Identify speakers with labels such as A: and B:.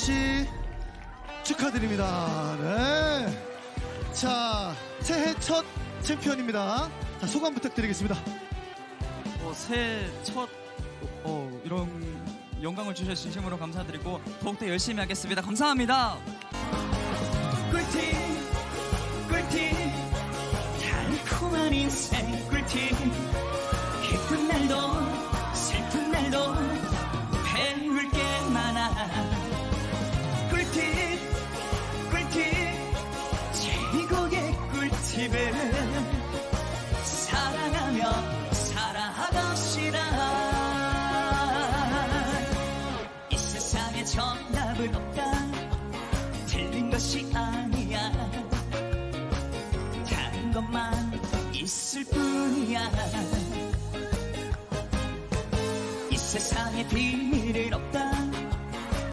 A: 씨 축하드립니다. 네. 자, 새해 첫 챔피언입니다. 자, 소감 부탁드리겠습니다.
B: 어, 새해 첫 어, 이런 영광을 주셔서 진심으로 감사드리고 더욱더 열심히 하겠습니다. 감사합니다.
C: 꿀팁 꿀팁 달콤한 인생 꿀팁 꿀팁을 사랑하며 살아갑시다. 이 세상에 정답은 없다. 틀린 것이 아니야. 다른 것만 있을 뿐이야. 이 세상에 비밀은 없다